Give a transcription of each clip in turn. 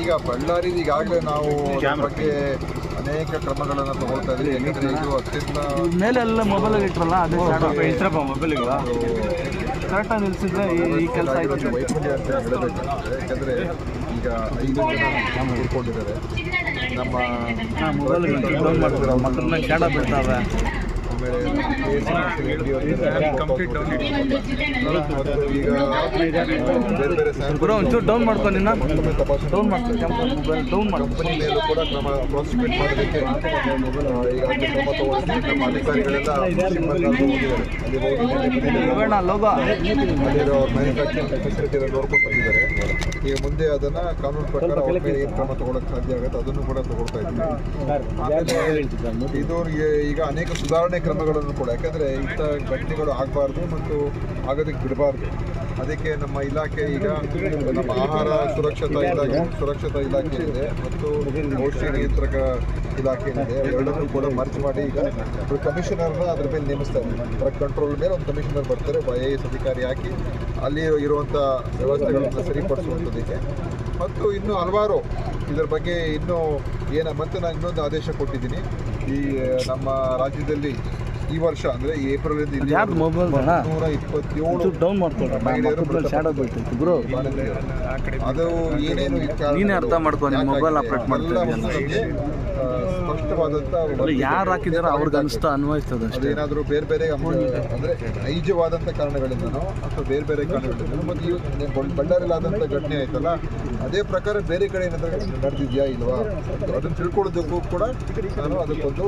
ಈಗ ಬಳ್ಳಾರಿ ಈಗಾಗಲೇ ನಾವು ಅದ್ರ ಬಗ್ಗೆ ಅನೇಕ ಕ್ರಮಗಳನ್ನು ತಗೊಳ್ತಾ ಇದ್ದೀವಿ ಯಾಕಂದ್ರೆ ಇದು ಅತ್ಯಂತ ಮೇಲೆ ಎಲ್ಲ ಮೊಬೈಲ್ ಇಟ್ರಲ್ಲ ಅದೇ ಇಟ್ರಪ್ಪ ಮೊಬೈಲ್ಗೆ ಕರೆಕ್ಟಾಗಿ ನಿಲ್ಸಿದ್ರೆ ಈ ಈ ಕೆಲಸ ಆಯ್ತು. ಒಂದು ವೈಫಲ್ಯ ಅಂತ ಹೇಳಬೇಕಾಗ್ತದೆ. ಯಾಕಂದ್ರೆ ಈಗ ಐದು ಜನ ಉಳ್ಕೊಂಡಿದ್ದಾರೆ ನಮ್ಮ ಮೊಬೈಲ್ ಡೌನ್ ಮಾಡ್ತಾರೆ ಮಕ್ಕಳನ್ನ ಶಾಡೋ ಬೀಳ್ತಾವೆ ಆಮೇಲೆ ಕಂಪ್ಲೀಟ್ ಡೌನ್ ಮತ್ತು ಈಗ ಬೇರೆ ಬೇರೆ ಗುರು ಒಂಚೂರು ಡೌನ್ ಮಾಡ್ಕೊ ನಿನ್ನ ತಪಾಸಣೆ ಡೌನ್ ಮಾಡ್ಕೊ ಮೊಬೈಲ್ ಡೌನ್ ಮಾಡ್ಕೊ ಕಂಪನಿ ಮೇಲೂ ಕೂಡ ಕ್ರಮ ಪ್ರಾಸಿಕ್ಯೂಟ್ ಮಾಡೋದಕ್ಕೆ ಈಗಾಗಲೇ ಕ್ರಮ ತಗೊಳ್ಳಿ ನಮ್ಮ ಅಧಿಕಾರಿಗಳೆಲ್ಲ ಪಶ್ಚಿಮ ಬಂಗಾಳಕ್ಕೆ ಹೋಗಿದ್ದಾರೆ ಅಲ್ಲಿ ಹೋಗಿ ಅವೇಣ ಲೋಗೋ ಅಲ್ಲಿರೋ ಮ್ಯಾನುಫ್ಯಾಕ್ಚರಿಂಗ್ ಫೆಸಿಲಿಟಿ ಎಲ್ಲ ನೋಡ್ಕೊಂಡು ಬಂದಿದ್ದಾರೆ ಈಗ ಮುಂದೆ ಅದನ್ನ ಕಾನೂನು ಪ್ರಕಾರ ಅವ್ರ ಮೇಲೆ ಏನು ಕ್ರಮ ತಗೊಳಕ್ ಸಾಧ್ಯ ಆಗುತ್ತೆ ಅದನ್ನು ಕೂಡ ತಗೊಳ್ತಾ ಇದ್ದೀವಿ ಆಮೇಲೆ ಇದು ಈಗ ಅನೇಕ ಸುಧಾರಣೆ ಕ್ರಮಗಳನ್ನು ಕೂಡ. ಯಾಕಂದರೆ ಇಂಥ ಘಟನೆಗಳು ಆಗಬಾರ್ದು ಮತ್ತು ಆಗೋದಕ್ಕೆ ಬಿಡಬಾರ್ದು. ಅದಕ್ಕೆ ನಮ್ಮ ಇಲಾಖೆ ಈಗ ನಮ್ಮ ಆಹಾರ ಸುರಕ್ಷತಾ ಇಲಾಖೆ ಸುರಕ್ಷತಾ ಇಲಾಖೆ ಇದೆ ಮತ್ತು ಔಷಧಿ ನಿಯಂತ್ರಕ ಇಲಾಖೆ ಇದೆ. ಎರಡನ್ನೂ ಕೂಡ ಮರ್ಚ್ ಮಾಡಿ ಈಗ ಕಮಿಷನರ್ನ ಅದ್ರ ಮೇಲೆ ನೇಮಿಸ್ತಾ ಇದ್ದಾರೆ. ಡ್ರಗ್ ಕಂಟ್ರೋಲ್ ಮೇಲೆ ಒಂದು ಕಮಿಷನರ್ ಬರ್ತಾರೆ ಐ ಎ ಎಸ್ ಅಧಿಕಾರಿ ಹಾಕಿ ಅಲ್ಲಿ ಇರುವಂಥ ವ್ಯವಸ್ಥೆಗಳನ್ನು ಸರಿಪಡಿಸುವಂಥದ್ದಕ್ಕೆ. ಮತ್ತು ಇನ್ನೂ ಹಲವಾರು ಇದರ ಬಗ್ಗೆ ಇನ್ನೂ ಏನ ಮತ್ತೆ ನಾನು ಇನ್ನೊಂದು ಆದೇಶ ಕೊಟ್ಟಿದ್ದೀನಿ. ಈ ನಮ್ಮ ರಾಜ್ಯದಲ್ಲಿ ಈ ವರ್ಷ ಅಂದರೆ ಏಪ್ರಿಲ್ ಮೊಬೈಲ್ ನೂರ ಇಪ್ಪತ್ತೇಳು ಡೌನ್ ಅದು ಏನೇನು ಅರ್ಥ ಮಾಡ್ಕೊ, ನೀನ್ mobile ಸ್ಪಷ್ಟವಾದಂಥ ಯಾರು ಹಾಕಿದಾರೋ ಅವ್ರಿಗೆ ಅನಿಸ್ತಾ ಅನ್ವಯಿಸ್ತದೆ ಅದೇನಾದರೂ ಬೇರೆ ಬೇರೆ ಅಂದರೆ ನೈಜವಾದಂಥ ಕಾರಣಗಳಿಂದನೋ ಅಥವಾ ಬೇರೆ ಬೇರೆ ಕಾರಣಗಳಿಂದನೋ ಮತ್ತು ಈ ಬಳ್ಳಾರಿಲಾದಂಥ ಘಟನೆ ಆಯ್ತಲ್ಲ ಅದೇ ಪ್ರಕಾರ ಬೇರೆ ಕಡೆ ಏನಾದರೂ ನಡೆದಿದ್ಯಾ ಇಲ್ವಾ? ಅದನ್ನು ತಿಳ್ಕೊಳ್ಳೋದಕ್ಕೂ ಕೂಡ ನಾನು ಅದಕ್ಕೊಂದು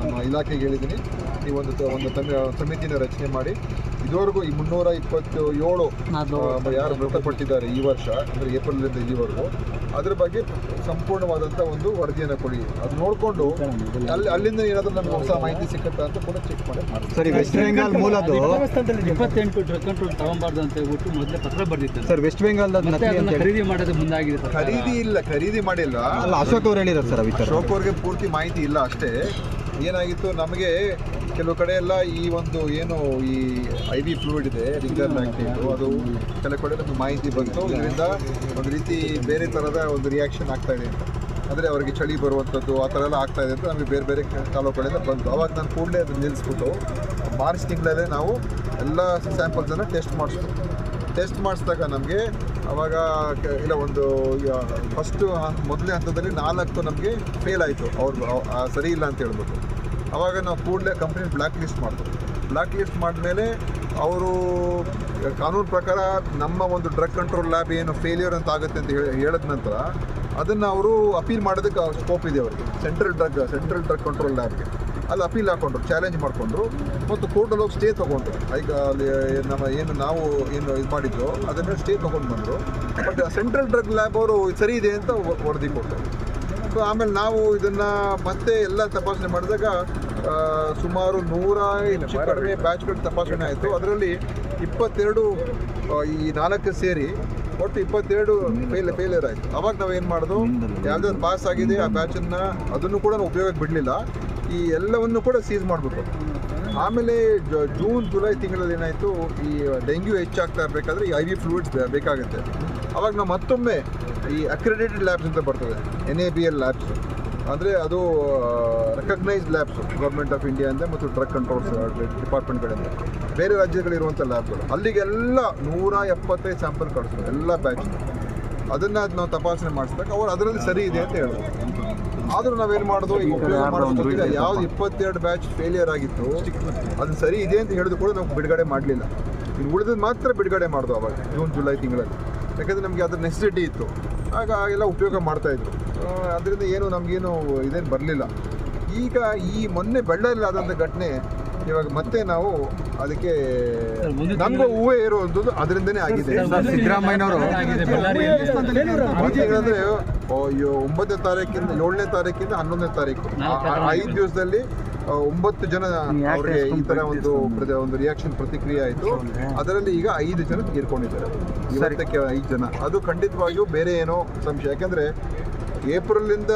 ನಮ್ಮ ಇಲಾಖೆಗೆ ಹೇಳಿದ್ದೀನಿ. ಈ ಒಂದು ಒಂದು ಸಮಿತಿನ ರಚನೆ ಮಾಡಿ ಇದುವರೆಗೂ ಈ ಮುನ್ನೂರ ಇಪ್ಪತ್ತು ಏಳು ಯಾರು ಮೃತಪಟ್ಟಿದ್ದಾರೆ ಈ ವರ್ಷ ಅಂದರೆ ಏಪ್ರಿಲಿಂದ ಇಲ್ಲಿವರೆಗೂ ಅದ್ರ ಬಗ್ಗೆ ಸಂಪೂರ್ಣವಾದಂಥ ಒಂದು ವರದಿಯನ್ನು ಕೊಡಿ. ಅದು ನೋಡಿಕೊಂಡು ಅಲ್ಲಿ ಅಲ್ಲಿಂದ ಏನಾದರೂ ನಮ್ಗೆ ಹೊಸ ಮಾಹಿತಿ ಸಿಕ್ಕುತ್ತಾ ಅಂತ ಕೂಡ ಚೆಕ್ ಮಾಡಿ. ಸರಿ ವೆಸ್ಟ್ ಬೆಂಗಾಲ್ ಮೂಲದ ಇಪ್ಪತ್ತೆಂಟು ಡ್ರಗ್ ಕಂಟ್ರೋಲ್ ತಗೊಂಬಾರ್ದು ಅಂತ ಹೇಳ್ಬಿಟ್ಟು ಮೊದಲೇ ಪತ್ರ ಬರ್ದಿತ್ತು. ಸರ್ ವೆಸ್ಟ್ ಬೆಂಗಾಲ್ ಖರೀದಿ ಮಾಡೋದು ಮುಂದಾಗಿದೆ. ಖರೀದಿ ಇಲ್ಲ ಖರೀದಿ ಮಾಡಿಲ್ಲ. ಅಲ್ಲ ಅಶೋಕ್ ಅವ್ರು ಹೇಳಿದ್ದಾರೆ ಸರ್ ಅಶೋಕ್ ಅವ್ರಿಗೆ ಪೂರ್ತಿ ಮಾಹಿತಿ ಇಲ್ಲ ಅಷ್ಟೇ. ಏನಾಗಿತ್ತು? ನಮಗೆ ಕೆಲವು ಕಡೆ ಎಲ್ಲ ಈ ಒಂದು ಏನು ಈ ಐ ವಿ ಫ್ಲೂಯಿಡ್ ಇದೆ ರಿಂಗರ್ ಲ್ಯಾಕ್ಟೇಟು ಅದು ಕೆಲವು ಕಡೆ ನಮಗೆ ಮಾಹಿತಿ ಬಂತು. ಇದರಿಂದ ಒಂದು ರೀತಿ ಬೇರೆ ಥರದ ಒಂದು ರಿಯಾಕ್ಷನ್ ಆಗ್ತಾ ಇದೆ ಅಂತ. ಅಂದರೆ ಅವರಿಗೆ ಚಳಿ ಬರುವಂಥದ್ದು, ಆ ಥರ ಎಲ್ಲ ಆಗ್ತಾ ಇದೆ ಅಂತ ನಮಗೆ ಬೇರೆ ಬೇರೆ ತಾಲೂಕುಗಳಿಂದ ಬಂತು. ಅವಾಗ ನಾನು ಕೂಡಲೇ ಅದನ್ನು ನಿಲ್ಲಿಸ್ಬಿಟ್ಟು ಮಾರ್ಚ್ ತಿಂಗಳಲ್ಲೇ ನಾವು ಎಲ್ಲ ಸ್ಯಾಂಪಲ್ಸನ್ನು ಟೆಸ್ಟ್ ಮಾಡಿಸ್ತು ಟೆಸ್ಟ್ ಮಾಡಿಸಿದಾಗ ನಮಗೆ ಅವಾಗ ಇಲ್ಲ ಒಂದು ಫಸ್ಟು ಮೊದಲನೇ ಹಂತದಲ್ಲಿ ನಾಲ್ಕು ನಮಗೆ ಫೇಲ್ ಆಯಿತು. ಅವ್ರು ಸರಿ ಇಲ್ಲ ಅಂತ ಹೇಳ್ಬಿಟ್ಟು. ಅವಾಗ ನಾವು ಕೂಡಲೇ ಕಂಪ್ನಿ ಬ್ಲ್ಯಾಕ್ ಲಿಸ್ಟ್ ಮಾಡಿದ್ರು ಬ್ಲ್ಯಾಕ್ ಲಿಸ್ಟ್ ಮಾಡಿದ್ಮೇಲೆ ಅವರು, ಕಾನೂನು ಪ್ರಕಾರ ನಮ್ಮ ಒಂದು ಡ್ರಗ್ ಕಂಟ್ರೋಲ್ ಲ್ಯಾಬ್ ಏನು ಫೇಲಿಯರ್ ಅಂತ ಆಗುತ್ತೆ ಅಂತ ಹೇಳಿ, ಹೇಳಿದ ನಂತರ ಅದನ್ನು ಅವರು ಅಪೀಲ್ ಮಾಡೋದಕ್ಕೆ ಸ್ಕೋಪ್ ಇದೆ ಅವರಿಗೆ. Central drug central drug control ಲ್ಯಾಬ್ಗೆ ಅಲ್ಲಿ ಅಪೀಲ್ ಹಾಕೊಂಡ್ರು ಚಾಲೆಂಜ್ ಮಾಡಿಕೊಂಡ್ರು. ಮತ್ತು ಕೋರ್ಟಲ್ಲಿ ಹೋಗಿ ಸ್ಟೇ ತೊಗೊಂಡ್ರು. ಈಗ ಅಲ್ಲಿ ನಮ್ಮ ಏನು ನಾವು ಏನು ಇದು ಮಾಡಿದ್ದು ಅದನ್ನು ಸ್ಟೇ ತೊಗೊಂಡು ಬಂದರು. ಬಟ್ ಸೆಂಟ್ರಲ್ ಡ್ರಗ್ ಲ್ಯಾಬ್ ಅವರು ಸರಿ ಇದೆ ಅಂತ ವರದಿ ಕೊಟ್ಟರು. ಆಮೇಲೆ ನಾವು ಇದನ್ನು ಮತ್ತೆ ಎಲ್ಲ ತಪಾಸಣೆ ಮಾಡಿದಾಗ ಸುಮಾರು ನೂರ ಹೆಚ್ಚು ಕಡಿಮೆ ಬ್ಯಾಚ್ಗಳು ತಪಾಸಣೆ ಆಯಿತು. ಅದರಲ್ಲಿ ಇಪ್ಪತ್ತೆರಡು ಈ ನಾಲ್ಕು ಸೇರಿ ಒಟ್ಟು ಇಪ್ಪತ್ತೆರಡು ಫೇಲ್ ಫೇಲಿಯರ್ ಆಯಿತು. ಅವಾಗ ನಾವು ಏನು ಮಾಡೋದು? ಯಾವ್ದಾದ್ರು ಪಾಸ್ ಆಗಿದೆ ಆ ಬ್ಯಾಚನ್ನು ಅದನ್ನು ಕೂಡ ನಾವು ಉಪಯೋಗಕ್ಕೆ ಬಿಡಲಿಲ್ಲ. ಈ ಎಲ್ಲವನ್ನು ಕೂಡ ಸೀಸ್ ಮಾಡಿಬಿಟ್ಟು ಆಮೇಲೆ ಜೂನ್ ಜುಲೈ ತಿಂಗಳಲ್ಲಿ ಏನಾಯಿತು ಈ ಡೆಂಗ್ಯೂ ಹೆಚ್ಚಾಗ್ತಾ ಇರಬೇಕಾದ್ರೆ ಈ ಐ ವಿ ಫ್ಲೂಯಿಡ್ಸ್ ಬೇಕಾಗುತ್ತೆ. ಅವಾಗ ನಾವು ಮತ್ತೊಮ್ಮೆ ಈ ಅಕ್ರೆಡಿಟೆಡ್ ಲ್ಯಾಬ್ಸ್ ಅಂತ ಬರ್ತದೆ N A B L labs ಅಂದರೆ ಅದು recognised labs government of India ಇಂಡಿಯಾದಿಂದ ಮತ್ತು ಡ್ರಗ್ ಕಂಟ್ರೋಲ್ಸ್ ಡಿಪಾರ್ಟ್ಮೆಂಟ್ಗಳಿಂದ ಬೇರೆ ರಾಜ್ಯಗಳಿರುವಂಥ ಲ್ಯಾಬ್ಗಳು ಅಲ್ಲಿಗೆಲ್ಲ ನೂರ ಎಪ್ಪತ್ತೈದು ಸ್ಯಾಂಪಲ್ ಕಳಿಸ್ತಾರೆ ಎಲ್ಲ ಬ್ಯಾಚ್ ಅದನ್ನು ಅದು ನಾವು ತಪಾಸಣೆ ಮಾಡಿಸಿದಾಗ ಅವ್ರು ಅದರಲ್ಲಿ ಸರಿ ಇದೆ ಅಂತ ಹೇಳಿದ್ರು ಆದರೂ ನಾವೇನು ಮಾಡೋದು ಈ ಮಾಡೋದು ಯಾವ್ದು ಇಪ್ಪತ್ತೆರಡು ಬ್ಯಾಚ್ ಫೇಲಿಯರ್ ಆಗಿತ್ತು ಅದು ಸರಿ ಇದೆ ಅಂತ ಹೇಳಿದ್ರು ಕೂಡ ನಾವು ಬಿಡುಗಡೆ ಮಾಡಲಿಲ್ಲ. ಇನ್ನು ಉಳಿದದ್ದು ಮಾತ್ರ ಬಿಡುಗಡೆ ಮಾಡೋದು ಅವಾಗ ಜೂನ್ ಜುಲೈ ತಿಂಗಳಲ್ಲಿ. ಯಾಕಂದರೆ ನಮಗೆ ಅದರ ನೆಸೆಸಿಟಿ ಇತ್ತು. ಆಗ ಎಲ್ಲ ಉಪಯೋಗ ಮಾಡ್ತಾಯಿದ್ರು ಅದರಿಂದ ಏನು ನಮಗೇನು ಇದೇನು ಬರಲಿಲ್ಲ. ಈಗ ಈ ಮೊನ್ನೆ ಬೆಳ್ಳಲ್ಲಾದಂಥ ಆದಂಥ ಘಟನೆ ಇವಾಗ ಮತ್ತೆ ನಾವು ಅದಕ್ಕೆ ನಮಗೂ ಹೂವೇ ಇರುವಂಥದ್ದು ಅದರಿಂದನೇ ಆಗಿದೆ. ಸಿದ್ದರಾಮಯ್ಯನವರು ಅಯ್ಯೋ ಒಂಬತ್ತನೇ ತಾರೀಕಿಂದ ಏಳನೇ ತಾರೀಕಿಂದ ಹನ್ನೊಂದನೇ ತಾರೀಕು. ಐದು ದಿವಸದಲ್ಲಿ ಒಂಬತ್ತು ಜನ ಅವರಿಗೆ ಈ ತರ ಒಂದು ಒಂದು ರಿಯಾಕ್ಷನ್ ಪ್ರತಿಕ್ರಿಯೆ ಆಯಿತು. ಅದರಲ್ಲಿ ಈಗ ಐದು ಜನ ತೀರ್ಕೊಂಡಿದ್ದಾರೆ. ಇವತ್ತಕ್ಕೆ ಐದು ಜನ. ಅದು ಖಂಡಿತವಾಗಿಯೂ ಬೇರೆ ಏನೋ ಸಂಶಯ. ಯಾಕಂದ್ರೆ ಏಪ್ರಿಲಿಂದ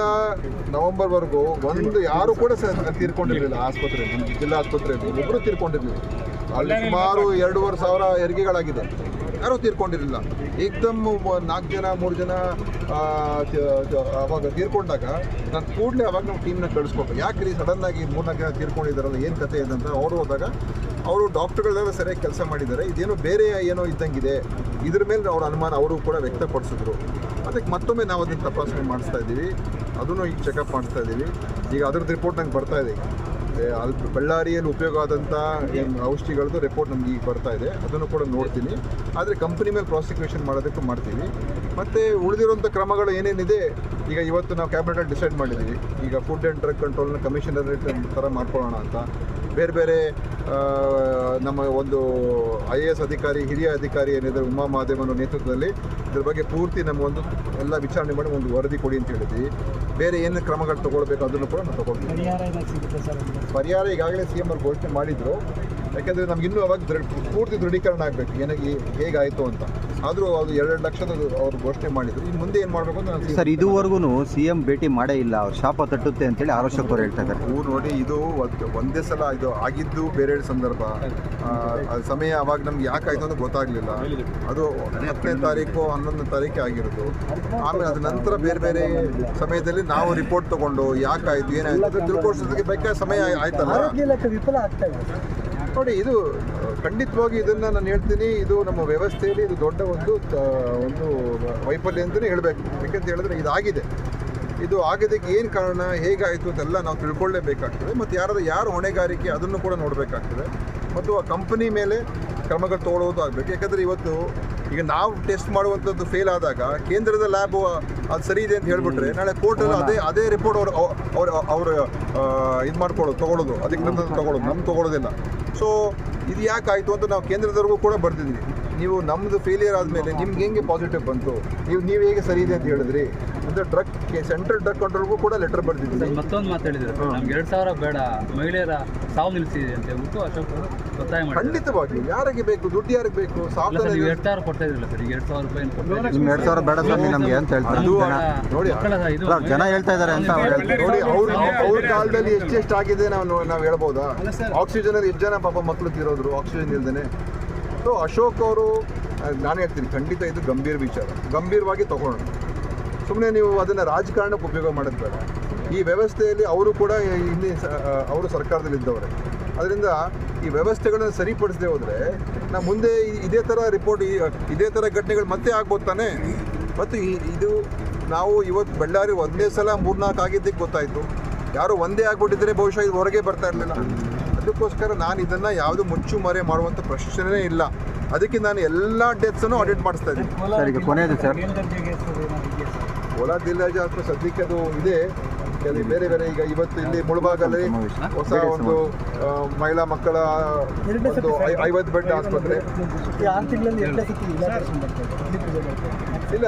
ನವೆಂಬರ್ವರೆಗೂ ಒಂದು ಯಾರು ಕೂಡ ಸಹ ತೀರ್ಕೊಂಡಿರ್ಲಿಲ್ಲ ಆಸ್ಪತ್ರೆಯಲ್ಲಿ ಜಿಲ್ಲಾ ಆಸ್ಪತ್ರೆಯಲ್ಲಿ. ಒಬ್ಬರು ತೀರ್ಕೊಂಡಿರ್ಲಿಲ್ಲ. ಅಲ್ಲಿ ಸುಮಾರು ಎರಡೂವರೆ ಸಾವಿರ ಹೆರಿಗೆಗಳಾಗಿದೆ ಯಾರೂ ತೀರ್ಕೊಂಡಿರಲಿಲ್ಲ. ಏಕ್ದಮ್ ನಾಲ್ಕು ಜನ, ಮೂರು ಜನ ಅವಾಗ ತೀರ್ಕೊಂಡಾಗ ನಾನು ಕೂಡಲೇ ಅವಾಗ ನಾವು ಟೀಮ್ನ ಕಳಿಸ್ಕೊಟ್ಟು ಸಡನ್ ಸಡನ್ನಾಗಿ ಮೂರ್ನಾಲ್ಕು ಜನ ತೀರ್ಕೊಂಡಿದ್ದಾರಲ್ಲ ಏನು ಕತೆ ಇದೆ ಅಂತ ಅವ್ರು ಹೋದಾಗ ಅವರು ಡಾಕ್ಟರ್ಗಳೆಲ್ಲ ಸರಿಯಾಗಿ ಕೆಲಸ ಮಾಡಿದ್ದಾರೆ. ಇದೇನೋ ಬೇರೆ ಏನೋ ಇದ್ದಂಗಿದೆ. ಇದ್ರ ಮೇಲೆ ಅವ್ರ ಅನುಮಾನ ಅವರು ಕೂಡ ವ್ಯಕ್ತಪಡಿಸಿದ್ರು. ಅದಕ್ಕೆ ಮತ್ತೊಮ್ಮೆ ನಾವು ಅದನ್ನು ತಪಾಸಣೆ ಮಾಡಿಸ್ತಾ ಇದ್ದೀವಿ. ಅದನ್ನು ಈಗ ಚೆಕಪ್ ಮಾಡಿಸ್ತಾ ಇದ್ದೀವಿ. ಈಗ ಅದ್ರದ್ದು ರಿಪೋರ್ಟ್ ನಂಗೆ ಬರ್ತಾ ಇದೆ. ಅಲ್ಲಿ ಬಳ್ಳಾರಿಯಲ್ಲಿ ಉಪಯೋಗ ಆದಂಥ ಏನು ಔಷಧಿಗಳದ್ದು ರಿಪೋರ್ಟ್ ನಮ್ಗೆ ಈಗ ಬರ್ತಾ ಇದೆ. ಅದನ್ನು ಕೂಡ ನೋಡ್ತೀನಿ. ಆದರೆ ಕಂಪನಿ ಮೇಲೆ ಪ್ರಾಸಿಕ್ಯೂಷನ್ ಮಾಡೋದಕ್ಕೂ ಮಾಡ್ತೀವಿ. ಮತ್ತು ಉಳಿದಿರುವಂಥ ಕ್ರಮಗಳು ಏನೇನಿದೆ, ಈಗ ಇವತ್ತು ನಾವು ಕ್ಯಾಬಿನೆಟಲ್ಲಿ ಡಿಸೈಡ್ ಮಾಡಿದ್ದೀವಿ ಈಗ ಫುಡ್ ಆ್ಯಂಡ್ ಡ್ರಗ್ ಕಂಟ್ರೋಲ್ನ ಕಮಿಷನರೇಟ್ ಥರ ಮಾಡ್ಕೊಳ್ಳೋಣ ಅಂತ. ಬೇರೆ ಬೇರೆ ನಮ್ಮ ಒಂದು ಐ ಎ ಎಸ್ ಅಧಿಕಾರಿ ಹಿರಿಯ ಅಧಿಕಾರಿ ಏನಿದ್ರು ಉಮಾ ಮಹಾದೇವನ ನೇತೃತ್ವದಲ್ಲಿ ಇದ್ರ ಬಗ್ಗೆ ಪೂರ್ತಿ ನಮಗೊಂದು ಎಲ್ಲ ವಿಚಾರಣೆ ಮಾಡಿ ಒಂದು ವರದಿ ಕೊಡಿ ಅಂತ ಹೇಳಿದ್ವಿ. ಬೇರೆ ಏನು ಕ್ರಮಗಳು ತೊಗೊಳ್ಬೇಕು ಅದನ್ನು ಕೂಡ ನಾವು ತೊಗೊಳ್ತೀವಿ. ಪರಿಹಾರ ಈಗಾಗಲೇ ಸಿ ಎಂ ಅವ್ರು ಘೋಷಣೆ ಮಾಡಿದರು. ಯಾಕೆಂದರೆ ನಮ್ಗೆ ಇನ್ನೂ ಅವಾಗ ದೃಢ ಪೂರ್ತಿ ದೃಢೀಕರಣ ಆಗಬೇಕು ಏನಾಗಿ ಹೇಗಾಯಿತು ಅಂತ. ಆದರೂ ಅದು ಎರಡು ಲಕ್ಷದ ಅವ್ರು ಘೋಷಣೆ ಮಾಡಿದ್ರು. ಇನ್ನು ಮುಂದೆ ಏನು ಮಾಡಬೇಕು ಅಂತ ಸರ್ ಇದುವರೆಗೂ ಸಿ ಎಂ ಭೇಟಿ ಮಾಡೇ ಇಲ್ಲ. ಅವ್ರು ಶಾಪ ತಟ್ಟುತ್ತೆ ಅಂತೇಳಿ ಅವ್ರು ಹೇಳ್ತಾ ಇದ್ದಾರೆ. ಹೂ ನೋಡಿ ಇದು ಒಂದು ಒಂದೇ ಸಲ ಇದು ಆಗಿದ್ದು ಬೇರೆ ಸಂದರ್ಭ. ಸಮಯ ಅವಾಗ ನಮ್ಗೆ ಯಾಕಾಯ್ತು ಅಂತ ಗೊತ್ತಾಗಲಿಲ್ಲ. ಅದು ಹತ್ತನೇ ತಾರೀಕು ಹನ್ನೊಂದನೇ ತಾರೀಕು ಆಗಿರೋದು. ಆಮೇಲೆ ಅದ ನಂತರ ಬೇರೆ ಬೇರೆ ಸಮಯದಲ್ಲಿ ನಾವು ರಿಪೋರ್ಟ್ ತಗೊಂಡು ಯಾಕಾಯ್ತು ಏನಾಯ್ತು ಏನಾಯಿತು ತಿಳ್ಕೊಳ್ಸೋದಕ್ಕೆ ಬೇಕಾದ ಸಮಯ ಆಯ್ತಲ್ಲ. ವಿಫಲ ಆಗ್ತಾ ಇದೆ. ನೋಡಿ ಇದು ಖಂಡಿತವಾಗಿ ಇದನ್ನ ನಾನು ಹೇಳ್ತೀನಿ. ಇದು ನಮ್ಮ ವ್ಯವಸ್ಥೆಯಲ್ಲಿ ಇದು ದೊಡ್ಡ ಒಂದು ಒಂದು ವೈಫಲ್ಯ ಅಂತಲೇ ಹೇಳಬೇಕು. ಯಾಕೆಂತ ಹೇಳಿದ್ರೆ ಇದಾಗಿದೆ ಇದು ಆಗೋದಕ್ಕೆ ಏನು ಕಾರಣ ಹೇಗಾಯಿತು ಅಂತೆಲ್ಲ ನಾವು ತಿಳ್ಕೊಳ್ಳೇಬೇಕಾಗ್ತದೆ. ಮತ್ತು ಯಾರಾದ್ರೂ ಯಾರು ಹೊಣೆಗಾರಿಕೆ ಅದನ್ನು ಕೂಡ ನೋಡಬೇಕಾಗ್ತದೆ. ಮತ್ತು ಆ ಕಂಪನಿ ಮೇಲೆ ಕ್ರಮಗಳು ತೊಗೊಳ್ಳೋದು ಆಗಬೇಕು ಯಾಕಂದರೆ ಇವತ್ತು ಈಗ ನಾವು ಟೆಸ್ಟ್ ಮಾಡುವಂಥದ್ದು ಫೇಲ್ ಆದಾಗ ಕೇಂದ್ರದ ಲ್ಯಾಬ್ ಅದು ಸರಿ ಇದೆ ಅಂತ ಹೇಳ್ಬಿಟ್ರೆ ನಾಳೆ ಕೋರ್ಟಲ್ಲಿ ಅದೇ ಅದೇ ರಿಪೋರ್ಟ್ ಅವರು ಅವ್ರು ಅವರು ಇದು ಮಾಡ್ಕೊಳ್ಳೋದು ತೊಗೊಳ್ಳೋದು. ಅದಕ್ಕೆ ತಗೊಳ್ಳೋದು ತೊಗೊಳ್ಳೋದು. ನಮ್ಗೆ ತೊಗೊಳ್ಳೋದಿಲ್ಲ. ಸೊ ಇದು ಯಾಕಾಯಿತು ಅಂತ ನಾವು ಕೇಂದ್ರದವರೆಗೂ ಕೂಡ ಬರ್ತಿದ್ವಿ. ನೀವು ನಮ್ಮದು ಫೇಲಿಯರ್ ಆದಮೇಲೆ ನಿಮ್ಗೆ ಹೆಂಗೆ ಪಾಸಿಟಿವ್ ಬಂತು? ನೀವು ನೀವು ಹೇಗೆ ಸರಿ ಇದೆ ಅಂತ ಹೇಳಿದ್ರಿ? ಅಂತ ಡ್ರಗ್ ಸೆಂಟ್ರಲ್ ಡ್ರಗ್ ಕಂಟ್ರೋಲ್ಗೂ ಕೂಡ ಲೆಟರ್ ಬರ್ತಿದ್ವಿ ಮತ್ತೊಂದು ಮಾತಾಡಿದ್ರೆ ನಮ್ಗೆ ಎರಡ್ ಸಾವಿರ ಬೇಡ ಮಹಿಳೆಯರ ಸಾವು ನಿಲ್ಲಿಸಿದೆ ಅಂತ ಹೇಳ್ಬಿಟ್ಟು ಅಶೋಕ್ ಅವರು ಒತ್ತಾಯ ಮಾಡಿ ಖಂಡಿತವಾಗಿ ಯಾರಿಗೆ ಬೇಕು ದುಡ್ಡು ಯಾರಿಗೆ ಬೇಕು ಸರ್ ನೀವು ಎರಡ್ ಸಾವಿರ ಕೊಡ್ತಾ ಇದ್ರಲ್ಲ ಸರ್ ಈಗ ಎರಡ್ ಸಾವಿರ ರೂಪಾಯಿ. ನಿಮ್ಗೆ ಎರಡು ಸಾವಿರ ಬೇಡ ಸ್ವಾಮಿ ನಮಗೆ ಅಂತ ಹೇಳ್ತಾರೆ ನೋಡಿ ಜನ ಹೇಳ್ತಾ ಇದ್ದಾರೆ ಅಂತ ಅವ್ರು ಹೇಳ್ತಾರೆ ನೋಡಿ ಅವ್ರ ಅವ್ರ ಕಾಲದಲ್ಲಿ ಎಷ್ಟು ಆಗಿದೆ ನಾವು ನಾವು ಹೇಳ್ಬೋದಾ? ಆಕ್ಸಿಜನ್ ಅಲ್ಲಿ ಎಷ್ಟು ಜನ ಪಾಪ ಮಕ್ಕಳು ತೀರೋದ್ರು ಆಕ್ಸಿಜನ್ ಇಲ್ದೇನೆ. ಸೊ ಅಶೋಕ್ ಅವರು ನಾನು ಹೇಳ್ತೀನಿ ಖಂಡಿತ ಇದು ಗಂಭೀರ ವಿಚಾರ. ಗಂಭೀರವಾಗಿ ತಗೊಳ್ಳೋಣ. ಸುಮ್ಮನೆ ನೀವು ಅದನ್ನು ರಾಜಕಾರಣಕ್ಕೆ ಉಪಯೋಗ ಮಾಡೋದು ಬೇಡ ಈ ವ್ಯವಸ್ಥೆಯಲ್ಲಿ ಅವರು ಕೂಡ ಇಲ್ಲಿ ಅವರು ಸರ್ಕಾರದಲ್ಲಿ ಇದ್ದವರೇ. ಅದರಿಂದ ಈ ವ್ಯವಸ್ಥೆಗಳನ್ನು ಸರಿಪಡಿಸದೆ ಹೋದರೆ ನಾವು ಮುಂದೆ ಇದೇ ಥರ ರಿಪೋರ್ಟ್ ಇದೇ ಥರ ಘಟನೆಗಳು ಮತ್ತೆ ಆಗ್ಬೋದು ತಾನೆ? ಮತ್ತು ಇದು ನಾವು ಇವತ್ತು ಬಳ್ಳಾರಿ ಒಂದೇ ಸಲ ಮೂರ್ನಾಲ್ಕು ಆಗಿದ್ದಕ್ಕೆ ಗೊತ್ತಾಯಿತು. ಯಾರು ಒಂದೇ ಆಗ್ಬಿಟ್ಟಿದ್ರೆ ಬಹುಶಃ ಇದು ಹೊರಗೆ ಬರ್ತಾ ಇರಲಿಲ್ಲ. ಅದಕ್ಕೋಸ್ಕರ ನಾನು ಇದನ್ನು ಯಾವುದು ಮುಚ್ಚು ಮರೆ ಮಾಡುವಂಥ ಪ್ರಶ್ನೆಯೇ ಇಲ್ಲ. ಅದಕ್ಕೆ ನಾನು ಎಲ್ಲ ಡೆತ್ಸನ್ನು ಆಡಿಟ್ ಮಾಡಿಸ್ತಾ ಇದ್ದೀನಿ. ಕೋಲಾರ ಜಿಲ್ಲೆ ಆಸ್ಪತ್ರೆ ಸದ್ಯಕ್ಕೆ ಅದು ಇದೆ. ಕೆಲವು ಬೇರೆ ಬೇರೆ ಈಗ ಇವತ್ತು ಇಲ್ಲಿ ಮುಳಬಾಗಲ್ಲಿ ಹೊಸ ಒಂದು ಮಹಿಳಾ ಮಕ್ಕಳ ಒಂದು ಐವತ್ತು ಬೆಡ್ ಆಸ್ಪತ್ರೆ. ಇಲ್ಲ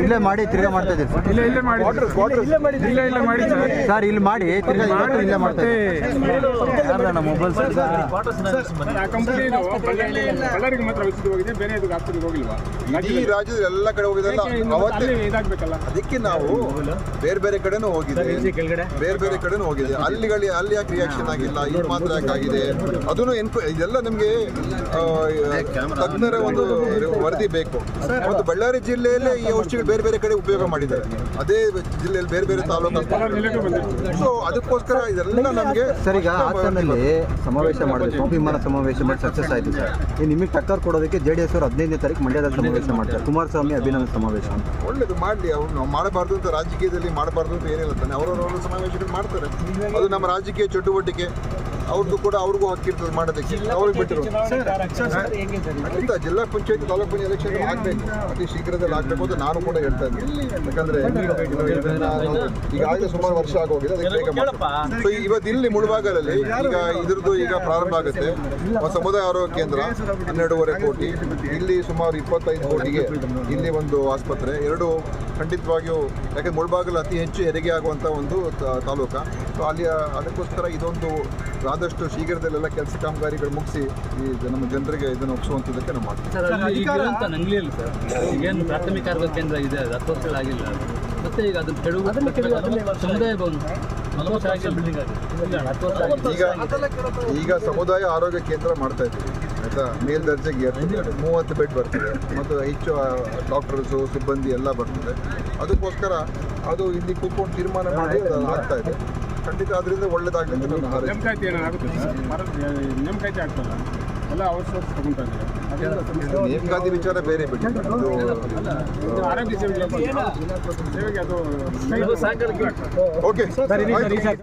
ಇಲ್ಲೇ ಮಾಡಿ ತಿರ್ಗಾ ಮಾಡ್ತಾ ಇದ್ದೀರಿ ಸರ್. ಇಲ್ಲೇ ಮಾಡಿ Quarters, quarters. ಇಲ್ಲ ಇಲ್ಲ ಮಾಡಿ ಸರ್. ಸರ್ ಇಲ್ಲಿ ಮಾಡಿ ತಿರ್ಗಾ ಇಲ್ಲೇ ಮಾಡ್ತಾ ಇದ್ದೀರಿ ಮೊಬೈಲ್ ಆ ಕಂಪನಿ ಬಳ್ಳಾರಿಗೆ ಮಾತ್ರ ವಿಸಿಟ್ ಹೋಗಿದೆ ಬೇರೆ ಇದಕ್ಕೆ ಆಸ್ಪತ್ರೆಗೆ ಹೋಗಿಲ್ವಾ? ಇಡೀ ರಾಜ್ಯದ ಎಲ್ಲ ಕಡೆ ಹೋಗಿದಲ್ಲ ಅವತ್ತೇ ಅಲ್ಲಿ ಇದಾಗಬೇಕಲ್ಲ? ಅದಕ್ಕೆ ನಾವು ಬೇರೆ ಬೇರೆ ಕಡೆನೂ ಹೋಗಿದೆ. ಬೇರೆ ಬೇರೆ ಕಡೆನೂ ಹೋಗಿದೆ. ಅಲ್ಲಿಗಳಿ ಅಲ್ಲಿ ಯಾಕೆ ರಿಯಾಕ್ಷನ್ ಆಗಿಲ್ಲ? ಇಲ್ಲಿ ಮಾತ್ರ ಯಾಕೆ ಆಗಿದೆ? ಅದನ್ನು ಎನ್ಕ್ವ ಇದೆಲ್ಲ ನಿಮಗೆ ತಜ್ಞರ ಒಂದು ವರದಿ ಬೇಕು. ಮತ್ತು ಬಳ್ಳಾರಿ ಜಿಲ್ಲೆಯಲ್ಲೇ ಈ ಔಷಧಿಗಳು ಬೇರೆ ಬೇರೆ ಕಡೆ ಉಪಯೋಗ ಮಾಡಿದ್ದಾರೆ. ಅದೇ ಜಿಲ್ಲೆಯಲ್ಲಿ ಬೇರೆ ಬೇರೆ ತಾಲೂಕು ಸೊ ಅದಕ್ಕೋಸ್ಕರ ಇದೆಲ್ಲ ನಮಗೆ ಸರಿ ಈಗ ಹಾಸನಲ್ಲಿ ಸಮಾವೇಶ ಮಾಡಬೇಕು ವಿಮಾನ ಸಮಾವೇಶ ಮಾಡಿ ಸಕ್ಸಸ್ ಆಯಿತು ಸರ್. ಈ ನಿಮಗೆ ಟಕ್ಕರ್ ಕೊಡೋದಕ್ಕೆ ಜೆ ಡಿ ಎಸ್ ಅವರು ಹದಿನೈದನೇ ತಾರೀಕು ಮಂಡ್ಯದಲ್ಲಿ ಸಮಾವೇಶ ಮಾಡ್ತಾರೆ. ಕುಮಾರಸ್ವಾಮಿ ಅಭಿನಂದನೆ ಸಮಾವೇಶ ಒಳ್ಳೇದು ಮಾಡಲಿ ಅವ್ರು ನಾವು ಮಾಡಬಾರ್ದು ಅಂತ ರಾಜಕೀಯದಲ್ಲಿ ಮಾಡಬಾರ್ದು ಅಂತ ಏನಿಲ್ಲ ತಾನೆ. ಅವರವರ ಸಮಾವೇಶಗಳು ಮಾಡ್ತಾರೆ. ಅದು ನಮ್ಮ ರಾಜಕೀಯ ಚಟುವಟಿಕೆ. ಅವ್ರದ್ದು ಕೂಡ ಅವ್ರಿಗೂ ಹಕ್ಕಿರ್ತದೆ ಮಾಡೋದಕ್ಕೆ. ಅವ್ರಿಗೆ ಬಿಟ್ಟರು ಖಂಡಿತ ಜಿಲ್ಲಾ ಪಂಚಾಯತ್ ತಾಲೂಕು ಪಂಚಾಯತ್ ಎಲೆಕ್ಷನ್ ಆಗಬೇಕು. ಅತಿ ಶೀಘ್ರದಲ್ಲಿ ಆಗಬೇಕು ಅಂತ ನಾನು ಕೂಡ ಹೇಳ್ತಾ ಇದ್ದೀನಿ. ಯಾಕಂದ್ರೆ ಈಗಾಗಲೇ ಸುಮಾರು ವರ್ಷ ಆಗೋಗಿದೆ ಅದಕ್ಕೆ ಬೇಗ ಸೊ ಇವತ್ತು ಇಲ್ಲಿ ಮುಳುಬಾಗಲಲ್ಲಿ ಈಗ ಇದ್ರದ್ದು ಈಗ ಪ್ರಾರಂಭ ಆಗುತ್ತೆ. ಸಮುದಾಯ ಆರೋಗ್ಯ ಕೇಂದ್ರ ಹನ್ನೆರಡೂವರೆ ಕೋಟಿ. ಇಲ್ಲಿ ಸುಮಾರು ಇಪ್ಪತ್ತೈದು ಕೋಟಿಗೆ ಇಲ್ಲಿ ಒಂದು ಆಸ್ಪತ್ರೆ. ಎರಡು ಖಂಡಿತವಾಗಿಯೂ ಯಾಕಂದ್ರೆ ಮುಳುಬಾಗಲು ಅತಿ ಹೆಚ್ಚು ಹೆರಿಗೆ ಆಗುವಂಥ ಒಂದು ತಾಲೂಕ. ಸೊ ಅಲ್ಲಿ ಅದಕ್ಕೋಸ್ಕರ ಇದೊಂದು ಆದಷ್ಟು ಶೀಘ್ರದಲ್ಲೆಲ್ಲ ಕೆಲಸ ಕಾಮಗಾರಿಗಳು ಮುಗಿಸಿ ಈ ನಮ್ಮ ಜನರಿಗೆ ಇದನ್ನು ಒಪ್ಪಿಸುವಂಥದ್ದಕ್ಕೆ ನಾವು ಮಾಡ್ತೀವಿ. ಸರ್ ಅಲ್ಲಿ ಈಗಿರುವಂತ ನಂಗ್ಲಿಯಲ್ಲಿ ಸರ್. ಈಗೇನು ಪ್ರಾಥಮಿಕ ಆರೋಗ್ಯ ಕೇಂದ್ರ ಇದೆ ಅದು ಹತ್ತು ವರ್ಷ ಆಗಿಲ್ಲ. ಮತ್ತೆ ಈಗ ಅದನ್ನು ಕೆಡುವ ಸಮುದಾಯ ಭವನ ಹತ್ತು ವರ್ಷ ಆಗಿಲ್ಲ ಬಿಲ್ಡಿಂಗ್ ಆಗಿದೆ ಇಲ್ಲ, ಹತ್ತು ವರ್ಷ ಆಗಿದೆ ಈಗ ಈಗ ಸಮುದಾಯ ಆರೋಗ್ಯ ಕೇಂದ್ರ ಮಾಡ್ತಾ ಇದ್ದೀವಿ. ಆಯಿತಾ? ಮೇಲ್ದರ್ಜೆಗೆ ಮೂವತ್ತು ಬೆಡ್ ಬರ್ತದೆ. ಮತ್ತು ಹೆಚ್ಚು ಡಾಕ್ಟರ್ಸು ಸಿಬ್ಬಂದಿ ಎಲ್ಲ ಬರ್ತದೆ. ಅದಕ್ಕೋಸ್ಕರ ಅದು ಇಲ್ಲಿ ಕೂತ್ಕೊಂಡು ತೀರ್ಮಾನ ಮಾಡಿ ಅದು ಆಗ್ತಾ ಇದೆ ಖಂಡಿತ ಅದರಿಂದ ಒಳ್ಳೇದಾಗಲಿ ಅಂತ ನಾನು ಹಾರೈಸ್ತೀನಿ. ನೇಮಕಾತಿ ಏನಾದ್ರು ಆಗುತ್ತೆ? ಸರ್ ನೇಮಕಾತಿ ಆಗ್ತಲ್ಲ ಎಲ್ಲ ಔಟ್ಸೋರ್ಸ್ ತಗೊಂತಾ ಇದ್ದಾರೆ ಅದರಿಂದ ಸಮಸ್ಯೆ ನೇಮಕಾತಿ ವಿಚಾರ ಬೇರೆ ಬಿಡಿ. ಅದು ಇದು ಆರೋಗ್ಯ ಸೇವೆಗೆ ಸೇವೆಗೆ ಅದು ಓಕೆ. ಸರಿ, ಸರಿ, ಆಯ್ತು. ಸರಿ.